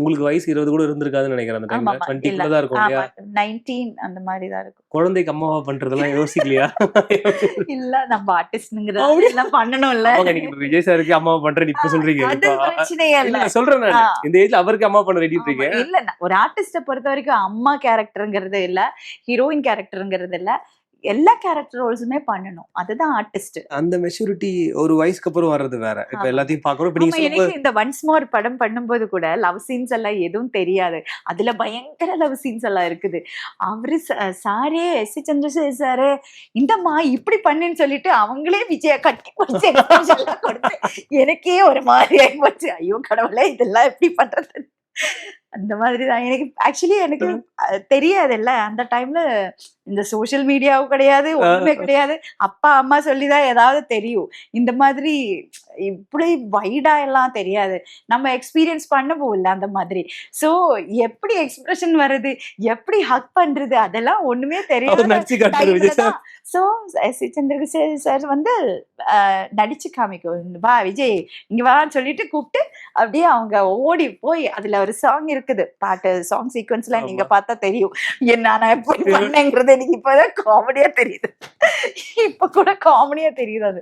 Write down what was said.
உங்களுக்கு வயசு இருபது கூட இருந்திருக்காதுன்னு நினைக்கிறேன் அந்த டைம்ல டுவெண்ட்டிக்குள்ள. தான் இருக்கும் இல்லையா? நைன்டீன் அந்த மாதிரி தான் இருக்கும். குழந்தைக்கு அம்மாவா பண்றதெல்லாம் யோசிக்கலையா? இல்ல நம்ம ஆர்டிஸ்ட்ங்கிறது எல்லாம் பண்ணணும்ல. நீங்க விஜய் சாருக்கு அம்மாவா பண்றேன்னு இப்ப சொல்றீங்க சொல்றேன். இந்த ஏஜ்ல அவருக்கு அம்மா பண்ண ரெடி இருக்கீங்க இல்ல ஒரு ஆர்டிஸ்ட பொறுத்த வரைக்கும் அம்மா கேரக்டருங்கிறது இல்ல ஹீரோயின் கேரக்டருங்கிறது இல்ல. எல்லா கேரக்டர் ரோல்ஸுமே பண்ணணும். அதுதான் ஆர்டிஸ்ட் அந்த மெச்சூரிட்டி ஒரு வயசுக்கு அப்புறம் வர்றது வேற. இப்ப. எல்லாத்தையும் பாக்குறோம் இப்ப நீங்க இந்த ஒன்ஸ் மோர் படம் பண்ணும்போது கூட லவ் சீன்ஸ் எல்லாம் எதுவும் தெரியாது. அதுல பயங்கர லவ் சீன்ஸ் எல்லாம் இருக்குது. அவரு சாரே எஸ். சி. சந்திரசேகர் சாரு இந்தம்மா இப்படி பண்ணுன்னு சொல்லிட்டு அவங்களே விஜய கட்டி கொடுத்து எனக்கே ஒரு மாதிரி ஆகி போச்சு. ஐயோ கடவுளே இதெல்லாம் எப்படி பண்றது? அந்த மாதிரி தான் எனக்கு ஆக்சுவலி எனக்கு தெரியாதுல்ல. அந்த டைம்ல இந்த சோஷியல் மீடியாவும் கிடையாது ஒண்ணுமே கிடையாது. அப்பா அம்மா சொல்லிதான் ஏதாவது தெரியும். இந்த மாதிரி இப்படி வைடா எல்லாம் தெரியாது. நம்ம எக்ஸ்பீரியன்ஸ் பண்ண போகல அந்த மாதிரி. சோ எப்படி எக்ஸ்பிரஷன் வருது? எப்படி ஹக் பண்றது? அதெல்லாம் ஒண்ணுமே தெரியாது சோ எஸ் சந்திரசேகர் சார் வந்து நடிச்சு காமிக்கும். வா விஜய் இங்க வான்னு சொல்லிட்டு கூப்பிட்டு அப்படியே அவங்க ஓடி போய் அதுல ஒரு சாங் இருக்குது. பாட்டு சாங் சீக்வன்ஸ்ல நீங்க. பார்த்தா தெரியும். என்ன நான் எப்படி பண்ணேங்கிறது எனக்கு இப்பதான் காமெடியா தெரியுது. இப்ப கூட காமெடியா தெரியுது அது.